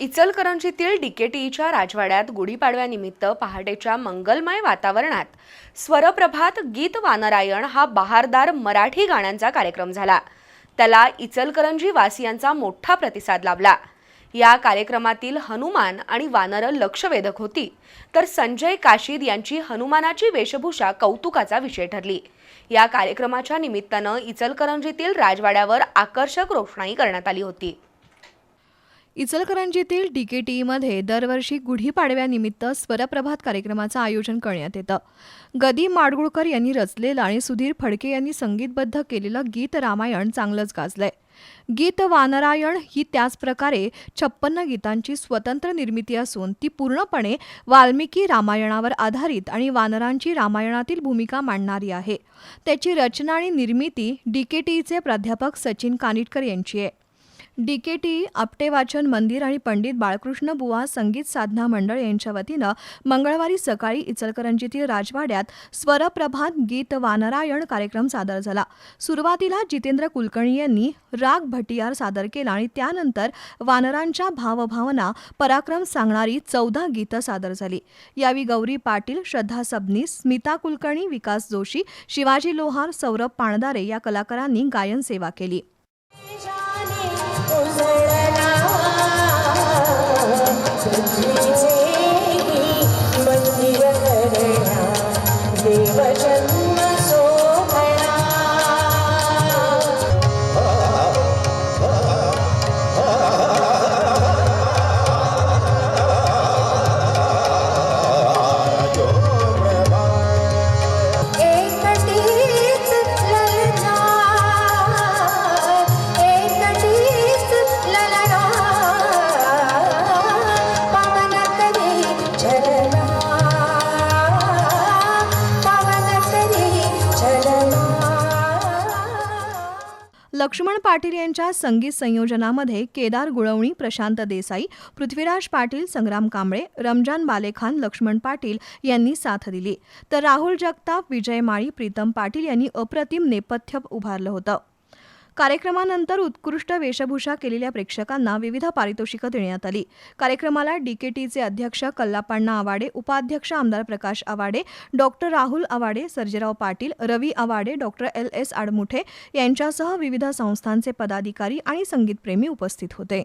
इचलकरंजीतील डीकेटीईच्या राजवाड्यात गुढीपाडव्यानिमित्त पहाटेच्या मंगलमय वातावरणात स्वरप्रभात गीत वानरायण हा बहारदार मराठी गाण्यांचा कार्यक्रम झाला. त्याला इचलकरंजी वासियांचा मोठा प्रतिसाद लाभला. या कार्यक्रमातील हनुमान आणि वानरं लक्षवेधक होती. तर संजय काशीद यांची हनुमानाची वेशभूषा कौतुकाचा विषय ठरली. या कार्यक्रमाच्या निमित्तानं इचलकरंजीतील राजवाड्यावर आकर्षक रोषणाई करण्यात आली होती. इचलकरंजीतील डीकेटीईमध्ये दरवर्षी गुढीपाडव्यानिमित्त स्वरप्रभात कार्यक्रमाचं आयोजन करण्यात येतं. गदी माडगुळकर यांनी रचलेलं आणि सुधीर फडके यांनी संगीतबद्ध केलेलं गीत रामायण चांगलंच गाजलंय. गीत वानरायण ही त्याच प्रकारे छप्पन्न गीतांची स्वतंत्र निर्मिती असून ती पूर्णपणे वाल्मिकी रामायणावर आधारित आणि वानरांची रामायणातील भूमिका मांडणारी आहे. त्याची रचना आणि निर्मिती डीकेटीचे प्राध्यापक सचिन कानिटकर यांची आहे. डीकेटी आपटे वाचन मंदिर आणि पंडित बाळकृष्ण बुवा संगीत साधना मंडळ यांच्या वतीनं मंगळवारी सकाळी इचलकरंजीतील राजवाड्यात स्वरप्रभात गीत वानरायण कार्यक्रम सादर झाला. सुरुवातीला जितेंद्र कुलकर्णी यांनी राग भटियार सादर केला आणि त्यानंतर वानरांच्या भावभावना पराक्रम सांगणारी चौदा गीतं सादर झाली. यावेळी गौरी पाटील श्रद्धा सबनीस स्मिता कुलकर्णी विकास जोशी शिवाजी लोहार सौरभ पाणदारे या कलाकारांनी गायन सेवा केली. लक्ष्मण पाटील यांच्या संगीत संयोजनामध्ये केदार गुळवणी प्रशांत देसाई पृथ्वीराज पाटील संग्राम कांबळे रमजान बालेखान लक्ष्मण पाटील यांनी साथ दिली. तर राहुल जगताप विजय माळी प्रीतम पाटील यांनी अप्रतिम नेपथ्य उभारलं होतं. कार्यक्रमानंतर उत्कृष्ट वेशभूषा केलेल्या प्रेक्षकांना विविध पारितोषिकं देण्यात आली. कार्यक्रमाला डीकेटीचे अध्यक्ष कल्लापण्णा आवाडे उपाध्यक्ष आमदार Prakash Awade doctor Rahul Awade Sarjerao Patil Ravi Awade doctor L S Admuthe यांच्यासह विविध संस्थांचे पदाधिकारी आणि संगीतप्रेमी उपस्थित होते.